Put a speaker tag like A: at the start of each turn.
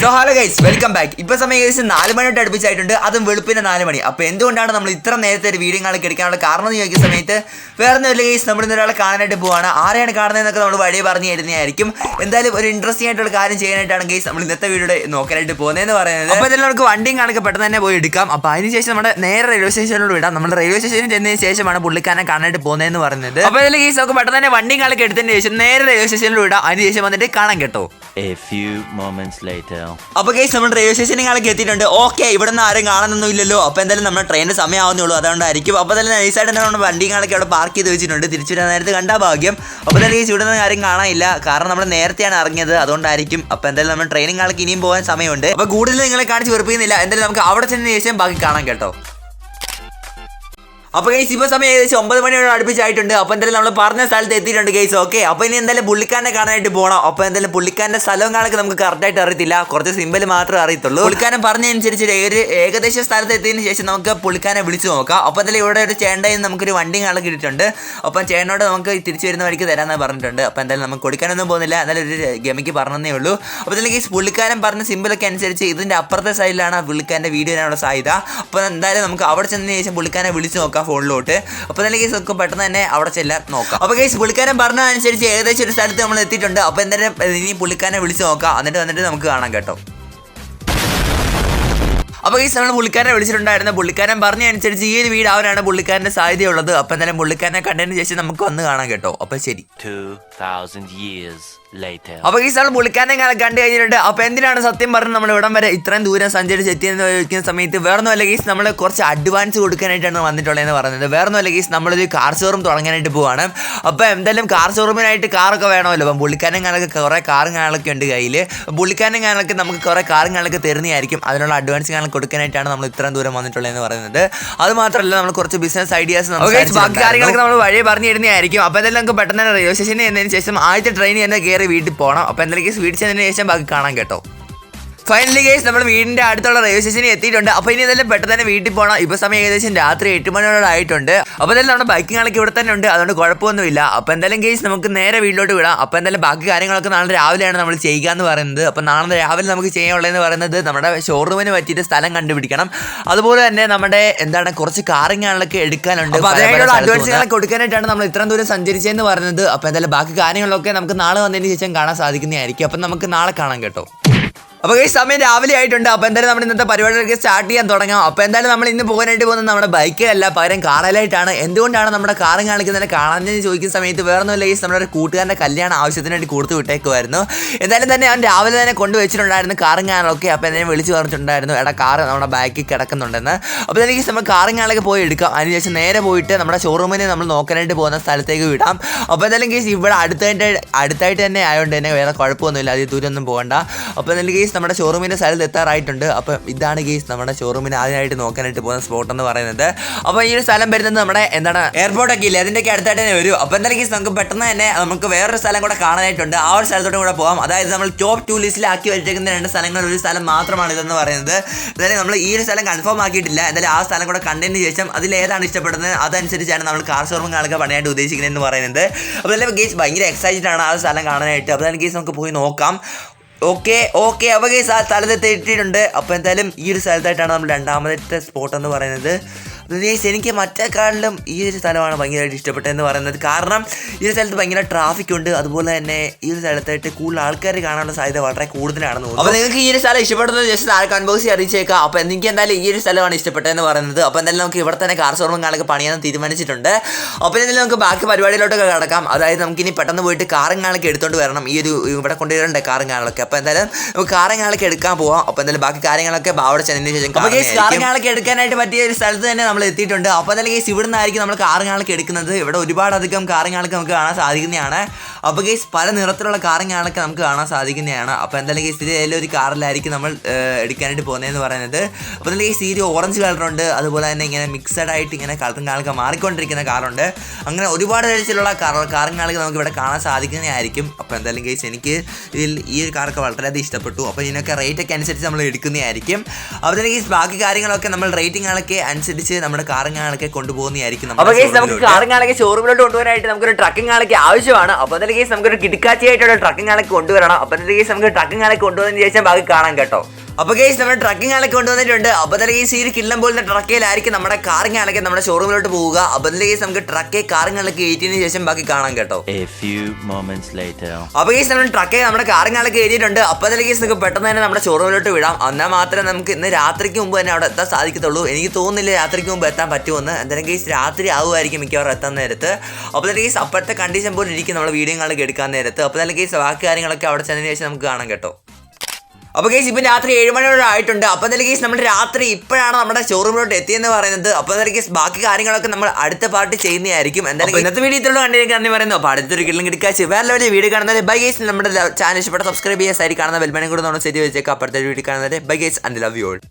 A: So hello guys welcome back ഇപ്പൊ സമയം ഏകദേശം നാല് മണിയോട്ട് അടുപ്പിച്ചായിട്ടുണ്ട്. അതും വെളുപ്പിന്റെ നാല് മണി. അപ്പൊ എന്തുകൊണ്ടാണ് നമ്മൾ ഇത്ര നേരത്തെ ഒരു വീഡിയോ കാണാൻ എടുക്കാനുള്ള കാരണം എന്ന് ചോദിക്കുന്ന സമയത്ത് വേറെ ഒന്നുമില്ല ഗൈസ് നമ്മൾ ഇന്ന് ഒരാളെ കാണാനായിട്ട് പോവാണ്. ആരെയാണ് കാണുന്നതെന്നൊക്കെ നമ്മൾ വഴി പറഞ്ഞു തരുന്നതായിരിക്കും. എന്തായാലും ഒരു ഇൻട്രസ്റ്റിംഗ് ആയിട്ടുള്ള കാര്യം ചെയ്യാനായിട്ടാണ് ഗൈസ് നമ്മൾ ഇന്നത്തെ വീഡിയോ നോക്കാനായിട്ട് പോകുന്നതെന്ന് പറയുന്നത്. അപ്പൊ എന്തായാലും നമുക്ക് വണ്ടിയും കാണുക പെട്ടെന്ന് തന്നെ പോയി എടുക്കാം. അപ്പൊ അതിനുശേഷം നമ്മുടെ നേരെ റെയിൽവേ സ്റ്റേഷനിലോട് വിടാം. നമ്മൾ റെയിൽവേ സ്റ്റേഷനിൽ ചെന്നതിന് ശേഷമാണ് പുള്ളിക്കാരനെ കാണാനായിട്ട് പോകുന്നതെന്ന് പറയുന്നത്. അപ്പൊ ഇതിൽ ഗൈസ് നമുക്ക് പെട്ടെന്ന് തന്നെ വണ്ടിയും കാണുക എടുത്തതിന് ശേഷം നേരെ റെയിൽവേ സ്റ്റേഷനിൽ വിടാം. അതിനുശേഷം വന്നിട്ട് കാണാൻ കേട്ടോ.
B: A few moments later.
A: അപ്പൊ കേസ് നമ്മൾ റെയിൽവേ സ്റ്റേഷനിൽ കാണൊക്കെ എത്തിയിട്ടുണ്ട്. ഓക്കെ ഇവിടെ നിന്ന് ആരും കാണുന്നൊന്നും ഇല്ലല്ലോ. അപ്പൊ എന്തായാലും നമ്മുടെ ട്രെയിനിന്റെ സമയമാവുന്നേ ഉള്ളൂ അതുകൊണ്ടായിരിക്കും. അപ്പൊ തന്നെ നൈസായിട്ട് തന്നെ വണ്ടി കാണൊക്കെ അവിടെ പാർക്ക് ചെയ്ത് വെച്ചിട്ടുണ്ട്. തിരിച്ചു വരാൻ നേരത്തെ കണ്ടാ ഭാഗ്യം. അപ്പൊ തന്നെ കേസ് ഇവിടെ നിന്ന് ആരും കാണാനില്ല. കാരണം നമ്മൾ നേരത്തെയാണ് ഇറങ്ങിയത്. അതുകൊണ്ടായിരിക്കും. അപ്പൊ എന്തായാലും നമ്മൾ ട്രെയിനിങ് കാണൊക്കെ ഇനിയും പോകാൻ സമയമുണ്ട്. അപ്പൊ കൂടുതൽ നിങ്ങളെ കാണിച്ച് വെറുപ്പിക്കുന്നില്ല. എന്തായാലും നമുക്ക് അവിടെ ചെന്നതിന് ശേഷം ബാക്കി കാണാം കേട്ടോ. അപ്പൊ ഗൈസ് ഇപ്പൊ സമയം ഏകദേശം ഒമ്പത് മണിയോട് അടുപ്പിച്ചായിട്ടുണ്ട്. അപ്പൊ എന്തായാലും നമ്മൾ പറഞ്ഞ സ്ഥലത്ത് എത്തിയിട്ടുണ്ട് ഗൈസ് ഓക്കെ അപ്പൊ ഇനി എന്തായാലും പുള്ളിക്കാരനെ കാണാനായിട്ട് പോകണം അപ്പൊ എന്തായാലും പുള്ളിക്കാരന്റെ സ്ഥലവും കാണൊക്കെ നമുക്ക് കറക്റ്റ് ആയിട്ട് അറിയത്തില്ല. കുറച്ച് സിമ്പിൾ മാത്രമേ അറിയത്തുള്ളൂ. പുള്ളിക്കാരൻ പറഞ്ഞതനുസരിച്ച് ഒരു ഏകദേശം സ്ഥലത്ത് എത്തിയതിനു ശേഷം നമുക്ക് പുള്ളിക്കാരനെ വിളിച്ചു നോക്കാം. അപ്പൊ എന്തായാലും ഇവിടെ ഒരു ചേണ്ടയിൽ നമുക്കൊരു വണ്ടി കാണാൻ കിട്ടിയിട്ടുണ്ട്. അപ്പം ചേട്ടനോട് നമുക്ക് തിരിച്ചു വരുന്ന വഴിക്ക് തരാമെന്ന് പറഞ്ഞിട്ടുണ്ട്. അപ്പൊ എന്തായാലും നമുക്ക് കൊടുക്കാനൊന്നും പോകുന്നില്ല. എന്നാലും ഒരു ഗമിക്ക് പറഞ്ഞതേ ഉള്ളൂ. അപ്പൊ എന്തായാലും ഗൈസ് പുള്ളിക്കാരൻ പറഞ്ഞ സിമ്പിളൊക്കെ അനുസരിച്ച് ഇതിന്റെ അപ്പുറത്തെ സൈഡിലാണ് പുള്ളിക്കാരന്റെ വീഡിയോ വരാനുള്ള സാധ്യത. അപ്പൊ എന്തായാലും നമുക്ക് അവിടെ ചെന്നതിന് ശേഷം പുള്ളിക്കാരനെ വിളിച്ചു നോക്കാം. ഫോണിലോട്ട്. അപ്പോൾ തന്നെ കേസ് നമുക്ക് പെട്ടെന്ന് തന്നെ അവിടെ ചെല്ലാൻ നോക്കാം. അപ്പോൾ കേസ് പുള്ളിക്കാരൻ പറഞ്ഞതനുസരിച്ച് ഏകദേശം ഒരു സ്ഥലത്ത് നമ്മൾ എത്തിയിട്ടുണ്ട്. അപ്പോൾ എന്തായാലും ഇനി പുള്ളിക്കാരനെ വിളിച്ച് നോക്കാം. എന്നിട്ട് വന്നിട്ട് നമുക്ക് കാണാം കേട്ടോ. അപ്പോൾ ഈ നമ്മൾ പുള്ളിക്കാരനെ വിളിച്ചിട്ടുണ്ടായിരുന്നു. പുള്ളിക്കാരൻ പറഞ്ഞ അനുസരിച്ച് ഈ ഒരു വീട് അവനാണ് പുള്ളിക്കാരന്റെ സാധ്യതയുള്ളത്. അപ്പോൾ എന്തായാലും പുള്ളിക്കാരനെ കണ്ടതിന് ശേഷം നമുക്ക് വന്ന് കാണാം കേട്ടോ. അപ്പോൾ ശരി.
B: 2,000 years. later.
A: അപ്പൊ ഈ സ്ഥലം പുള്ളിക്കാരനെ കണ്ടു കഴിഞ്ഞിട്ടുണ്ട്. അപ്പൊ എന്തിനാണ് സത്യം പറഞ്ഞ് നമ്മൾ ഇവിടം വരെ ഇത്രയും ദൂരം സഞ്ചരിച്ച് എത്തിയെന്ന് ചോദിക്കുന്ന സമയത്ത് വേറൊന്നുമല്ല ഗീസ് നമ്മൾ കുറച്ച് അഡ്വാൻസ് കൊടുക്കാനായിട്ടാണ് വന്നിട്ടുള്ളതെന്ന് പറയുന്നത് വേറൊന്നുമല്ല ഗീസ് നമ്മളൊരു കാർ ഷോറൂം തുടങ്ങാനായിട്ട് പോവാണ്. അപ്പൊ എന്തായാലും കാർ ഷോറൂമിനായിട്ട് കാറൊക്കെ വേണമല്ലോ. അപ്പം പുള്ളിക്കാരൻ കാണൊക്കെ കുറെ കാറും കാണൊക്കെ ഉണ്ട് കയ്യിൽ പുള്ളിക്കാരൻ കാണൊക്കെ നമുക്ക് കുറെ കാറും കാണൊക്കെ തരുന്നതായിരിക്കും. അതിനുള്ള അഡ്വാൻസ് കാണാൻ കൊടുക്കാനായിട്ടാണ് നമ്മൾ ഇത്രയും ദൂരം വന്നിട്ടുള്ളതെന്ന് പറയുന്നത്. അത് മാത്രമല്ല നമ്മൾ കുറച്ച് ബിസിനസ് ഐഡിയാസ് ബാക്കി കാര്യങ്ങളൊക്കെ നമ്മൾ വഴി പറഞ്ഞു തരുന്നതായിരിക്കും. അപ്പോൾ എന്തായാലും നമുക്ക് പെട്ടെന്ന് റെയിൽവേ സ്റ്റേഷനിൽ എന്നതിന് ശേഷം ആദ്യത്തെ ട്രെയിൻ തന്നെ കയറി വീട്ടിൽ പോകണം അപ്പോൾ എന്തായാലും കേസ് വീട്ടിൽ ചെന്നതിന് ശേഷം ബാക്കി കാണാൻ കേട്ടോ. ഫൈനലി കേസ് നമ്മുടെ വീടിന്റെ അടുത്തുള്ള റെയിൽവേ സ്റ്റേഷനിൽ എത്തിയിട്ടുണ്ട്. അപ്പോൾ ഇനി ഇതെല്ലാം പെട്ടെന്ന് തന്നെ വീട്ടിൽ പോകണം ഇപ്പൊ സമയം ഏകദേശം രാത്രി എട്ട് മണിയോടെ ആയിട്ടുണ്ട്. അപ്പോൾ എന്തായാലും നമ്മുടെ ബൈക്കിങ്ങളൊക്കെ ഇവിടെ തന്നെ ഉണ്ട്. അതുകൊണ്ട് കുഴപ്പമൊന്നുമില്ല. അപ്പോൾ എന്തായാലും കേസ് നമുക്ക് നേരെ വീട്ടിലോട്ട് വിടാം. അപ്പോൾ എന്തായാലും ബാക്കി കാര്യങ്ങളൊക്കെ നാളെ രാവിലെയാണ് നമ്മൾ ചെയ്യുക എന്ന് പറയുന്നത്. അപ്പോൾ നാളെ രാവിലെ നമുക്ക് ചെയ്യാനുള്ളതെന്ന് പറയുന്നത് നമ്മുടെ ഷോറൂമിന് പറ്റിയിട്ട് സ്ഥലം കണ്ടുപിടിക്കണം. അതുപോലെ തന്നെ നമ്മുടെ എന്താണ് കുറച്ച് കാറിങ്ങാളൊക്കെ എടുക്കാനുണ്ട്. അപ്പോൾ അതിനായിട്ടുള്ള അഡ്വാൻസുകളൊക്കെ കൊടുക്കാനായിട്ടാണ് നമ്മൾ ഇത്രയും ദൂരം സഞ്ചരിച്ചതെന്ന് പറയുന്നത്. അപ്പോൾ എന്തായാലും ബാക്കി കാര്യങ്ങളൊക്കെ നമുക്ക് നാളെ വന്നതിന് ശേഷം കാണാൻ സാധിക്കുന്നതായിരിക്കും. അപ്പോൾ നമുക്ക് നാളെ കാണാം കേട്ടോ. അപ്പോൾ ഈ സമയം രാവിലെ ആയിട്ടുണ്ട്. അപ്പോൾ എന്തായാലും നമ്മൾ ഇന്നത്തെ പരിപാടികളൊക്കെ സ്റ്റാർട്ട് ചെയ്യാൻ തുടങ്ങാം. അപ്പോൾ എന്തായാലും നമ്മൾ ഇന്ന് പോകാനായിട്ട് പോകുന്നത് നമ്മുടെ ബൈക്കിലല്ല പകരം കാറിലായിട്ടാണ് എന്തുകൊണ്ടാണ് നമ്മുടെ കാറും കാണിക്കുന്നതിനെ കാണാനെന്ന് ചോദിക്കുന്ന സമയത്ത് വേറെ ഒന്നുമില്ല ഈ നമ്മുടെ കൂട്ടുകാരന്റെ കല്യാണ ആവശ്യത്തിന് വേണ്ടി കൊടുത്തു വിട്ടേക്കുമായിരുന്നു എന്തായാലും തന്നെ അവൻ രാവിലെ തന്നെ കൊണ്ടുവച്ചിട്ടുണ്ടായിരുന്നു കാറും കാണലൊക്കെ അപ്പോൾ എന്നെ വിളിച്ചു പറഞ്ഞിട്ടുണ്ടായിരുന്നു എടാ കാറ് നമ്മുടെ ബാക്കിൽ കിടക്കുന്നുണ്ടെന്ന്. അപ്പോൾ എനിക്ക് നമ്മൾ കാറും കാണലൊക്കെ പോയി എടുക്കാം. അതിനുശേഷം നേരെ പോയിട്ട് നമ്മുടെ ഷോറൂമിന് നമ്മൾ നോക്കാനായിട്ട് പോകുന്ന സ്ഥലത്തേക്ക് വിടാം. അപ്പോൾ എന്തായാലും ഇവിടെ അടുത്തായിട്ട് അടുത്തായിട്ട് തന്നെ ആയതുകൊണ്ട് തന്നെ വേറെ കുഴപ്പമൊന്നുമില്ല. അതിൽ ദൂരമൊന്നും പോകണ്ട. അപ്പോൾ എന്തായാലും നമ്മുടെ ഷോറൂമിന്റെ സ്ഥലത്ത് എത്താറായിട്ടുണ്ട്. അപ്പം ഇതാണ് ഗെയ്സ് നമ്മുടെ ഷോറൂമിന് ആദ്യമായിട്ട് നോക്കാനായിട്ട് പോകുന്ന സ്പോട്ട് എന്ന് പറയുന്നത്. അപ്പോൾ ഈ ഒരു സ്ഥലം വരുന്നത് നമ്മുടെ എന്താണ് എയർപോർട്ടൊക്കെ ഇല്ലേ? അതിന്റെയൊക്കെ അടുത്തായിട്ട് തന്നെ വരും. അപ്പോൾ എന്തായാലും ഗെയ്സ് നമുക്ക് പെട്ടെന്ന് തന്നെ നമുക്ക് വേറൊരു സ്ഥലം കൂടെ കാണാനായിട്ടുണ്ട്. ആ ഒരു സ്ഥലത്തോട്ട് കൂടെ പോകാം. അതായത് നമ്മൾ ടോപ്പ് ടു ലിസ്റ്റിലാക്കി വെച്ചിരിക്കുന്ന രണ്ട് സ്ഥലങ്ങളിൽ ഒരു സ്ഥലം മാത്രമാണ് ഇതെന്ന് പറയുന്നത്. എന്തായാലും നമ്മൾ ഈ ഒരു സ്ഥലം കൺഫേം ആക്കിയിട്ടില്ല. എന്തായാലും ആ സ്ഥലം കൂടെ കണ്ടതിന് ശേഷം അതിൽ ഏതാണ് ഇഷ്ടപ്പെടുന്നത് അതനുസരിച്ചാണ് നമ്മൾ കാർ ഷോറൂം കാണുക പണിയായിട്ട് ഉദ്ദേശിക്കുന്നത് എന്ന് പറയുന്നത്. അപ്പോൾ എന്തായാലും ഗെയ്സ് ഭയങ്കര എക്സൈറ്റഡ് ആണ് ആ സ്ഥലം കാണാനായിട്ട്. അപ്പോൾ ഗേസ് നമുക്ക് പോയി നോക്കാം. ഓക്കെ ഓക്കെ അപ്പോൾ ഈ സ്ഥലത്ത് എത്തിയിട്ടുണ്ട്. അപ്പോൾ എന്തായാലും ഈ ഒരു സ്ഥലത്തായിട്ടാണ് നമ്മൾ രണ്ടാമത്തെ സ്പോട്ട് എന്ന് പറയുന്നത്. ഗേസ് എനിക്ക് മറ്റേക്കാളിലും ഈ ഒരു സ്ഥലമാണ് ഭയങ്കരമായിട്ട് ഇഷ്ടപ്പെട്ടതെന്ന് പറയുന്നത്. കാരണം ഈ ഒരു സ്ഥലത്ത് ഭയങ്കര ട്രാഫിക് ഉണ്ട്. അതുപോലെ തന്നെ ഈ ഒരു സ്ഥലത്തായിട്ട് കൂടുതൽ ആൾക്കാർ കാണാനുള്ള സാധ്യത വളരെ കൂടുതലാണെന്ന് തോന്നുന്നു. അപ്പോൾ നിങ്ങൾക്ക് ഈ ഒരു സ്ഥലം ഇഷ്ടപ്പെടുന്നത് ജസ്റ്റ് താഴെ കൺബോക്സി അറിയിച്ചേക്കാം. അപ്പോൾ എനിക്ക് എന്തായാലും ഈ ഒരു സ്ഥലമാണ് ഇഷ്ടപ്പെട്ടതെന്ന് പറയുന്നത്. അപ്പോൾ എന്തായാലും നമുക്ക് ഇവിടെ തന്നെ കാർ ഷോറൂം കാണൊക്കെ പണിയാൻ തീരുമാനിച്ചിട്ടുണ്ട്. അപ്പോൾ എന്തായാലും നമുക്ക് ബാക്കി പരിപാടിയിലോട്ടൊക്കെ കിടക്കാം. അതായത് നമുക്ക് ഇനി പെട്ടെന്ന് പോയിട്ട് കാറും കാണൊക്കെ എടുത്തുകൊണ്ട് വരണം. ഈ ഒരു ഇവിടെ കൊണ്ടുവരണ്ടേ കാറും കാണൊക്കെ അപ്പോൾ എന്തായാലും നമുക്ക് കാറും കാണൊക്കെ എടുക്കാൻ പോവാം. അപ്പോൾ എന്തായാലും ബാക്കി കാര്യങ്ങളൊക്കെ അവിടെ ചെന്നതിന് ശേഷം കാറും കാണൊക്കെ എടുക്കാനായിട്ട് പറ്റിയ ഒരു സ്ഥലത്ത് തന്നെ നമ്മൾ എത്തിയിട്ടുണ്ട് അപ്പോൾ തന്നെ കേസ് ഇവിടെ നിന്നായിരിക്കും നമ്മൾ കാറും കാണൊക്കെ എടുക്കുന്നത്. ഇവിടെ ഒരുപാടധികം കാറും കാണൊക്കെ നമുക്ക് കാണാൻ സാധിക്കുന്നതാണ്. അപ്പോൾ കേസ് പല നിറത്തിലുള്ള കാറും കാണൊക്കെ നമുക്ക് കാണാൻ സാധിക്കുന്നതാണ്. അപ്പോൾ എന്തായാലും കേസ് ഇതിൽ ഒരു കാറിലായിരിക്കും നമ്മൾ എടുക്കാനായിട്ട് പോകുന്നതെന്ന് പറയുന്നത്. അപ്പോൾ കേസ് ഈ ഓറഞ്ച് കളറുണ്ട് അതുപോലെ തന്നെ ഇങ്ങനെ മിക്സഡ് ആയിട്ട് ഇങ്ങനെ കളറിങ്ങാളൊക്കെ മാറിക്കൊണ്ടിരിക്കുന്ന കാറുണ്ട്. അങ്ങനെ ഒരുപാട് തരത്തിലുള്ള കാർ കാറും കാണൊക്കെ നമുക്ക് ഇവിടെ കാണാൻ സാധിക്കുന്നതായിരിക്കും. അപ്പോൾ എന്തായാലും കേസ് എനിക്ക് ഇതിൽ ഈ ഒരു കാറൊക്കെ വളരെയധികം ഇഷ്ടപ്പെട്ടു. അപ്പോൾ ഇതിനൊക്കെ റേറ്റൊക്കെ അനുസരിച്ച് നമ്മൾ എടുക്കുന്നതായിരിക്കും. അപ്പോൾ തന്നെ കേസ് ബാക്കി കാര്യങ്ങളൊക്കെ നമ്മൾ റേറ്റിങ്ങുകളൊക്കെ അനുസരിച്ച് നമ്മുടെ കാറങ്ങാളൊക്കെ കൊണ്ടുപോകുന്നതായിരിക്കും
C: അപ്പൊ കേസ് നമുക്ക് കാറങ്ങാളൊക്കെ ഷോറൂമിലോട്ട് കൊണ്ടുപോകാനായിട്ട് നമുക്കൊരു ട്രക്കിംഗ് ആളൊക്കെ ആവശ്യമാണ്. അപ്പൊ അതിന്റെ കേസ് നമുക്കൊരു കിടക്കാച്ചി ആയിട്ടുള്ള ട്രക്കിംഗ് ആളൊക്കെ കൊണ്ടുവരണം. അപ്പൊ അതിന്റെ കേസ് നമുക്ക് ട്രക്കിംഗ് ആളൊക്കെ കൊണ്ടുവന്നതിന് ശേഷം ബാക്കി കാണാം കേട്ടോ.
A: അപ്പൊ ഗൈസ് നമ്മുടെ ട്രക്കിംഗ് ആളൊക്കെ കൊണ്ടുവന്നിട്ടുണ്ട്. അപ്പോൾ തന്നെ ഗൈസ് ഈ ഒരു കിള്ളം പോലത്തെ ട്രക്കിലായിരിക്കും നമ്മുടെ കാറിങ്ങാളൊക്കെ നമ്മുടെ ഷോറൂമിലോട്ട് പോവുക. അപ്പോൾ തന്നെ ഗൈസ് നമുക്ക് ട്രക്കേ കാറിങ്ങൾക്ക് ഏറ്റിയതിനു ശേഷം ബാക്കി കാണാം കേട്ടോ.
B: അപ്പോൾ ഗൈസ് നമ്മുടെ ട്രക്കേ
A: അപ്പൊ കാറിംഗ് നമ്മൾ ട്രക്കേ നമ്മുടെ കാറിങ്ങളൊക്കെ ഏറ്റിയിട്ടുണ്ട് അപ്പൊ തന്നെ ഗൈസ് നമുക്ക് പെട്ടെന്ന് തന്നെ നമ്മുടെ ഷോറൂമിലോട്ട് വിടാം. എന്നാൽ മാത്രമേ നമുക്ക് ഇന്ന് രാത്രിക്ക് മുമ്പ് തന്നെ അവിടെ എത്താൻ സാധിക്കത്തുള്ളൂ. എനിക്ക് തോന്നുന്നില്ല രാത്രിക്ക് മുമ്പ് എത്താൻ പറ്റുമെന്ന്. എന്തായാലും ഗൈസ് രാത്രി ആവുമായിരിക്കും മിക്കവാറും എത്താൻ നേരത്ത്. അപ്പോൾ തന്നെ ഗൈസ് അപ്പോഴത്തെ കണ്ടീഷൻ പോലെ ഇരിക്കും നമ്മുടെ വീഡിയോ കാണൊക്കെ എടുക്കാൻ നേരത്ത്. അപ്പോൾ തന്നെ ഗൈസ് ബാക്കി കാര്യങ്ങളൊക്കെ അവിടെ ചെന്നതിന് ശേഷം നമുക്ക് കാണാം കേട്ടോ. അപ്പോൾ കേസ് ഇപ്പം രാത്രി ഏഴ് മണിയോടെ ആയിട്ടുണ്ട്. അപ്പോൾ എന്തായാലും കേസ് നമ്മൾ രാത്രി ഇപ്പോഴാണ് നമ്മുടെ ഷോറൂമിലോട്ട് എത്തിയെന്ന് പറയുന്നത്. അപ്പോൾ എന്തായാലും കേസ് ബാക്കി കാര്യങ്ങളൊക്കെ നമ്മൾ അടുത്ത പാർട്ട് ചെയ്യുന്നതായിരിക്കും. എന്തായാലും ഇന്നത്തെ വീഡിയോ ഇത്രയുള്ള കണ്ടിരിക്കാൻ നന്ദി പറയുന്നു. അപ്പോൾ അടുത്തൊരു കിള്ളും കിടക്കാച്ച് വേറെ വലിയ വീഡിയോ കാണുന്നത് ബൈ ഗേസ് നമ്മുടെ ചാനൽ ഇഷ്ടപ്പെട്ട സബ്സ്ക്രൈബ് ചെയ്യാൻ സാരി കാണുന്ന ബെൽബനും കൂടെ നമ്മൾ ശരി വെച്ചേക്കാം. അപ്പുറത്തെ വീഡിയോ കാണുന്നത് bye guys and love you all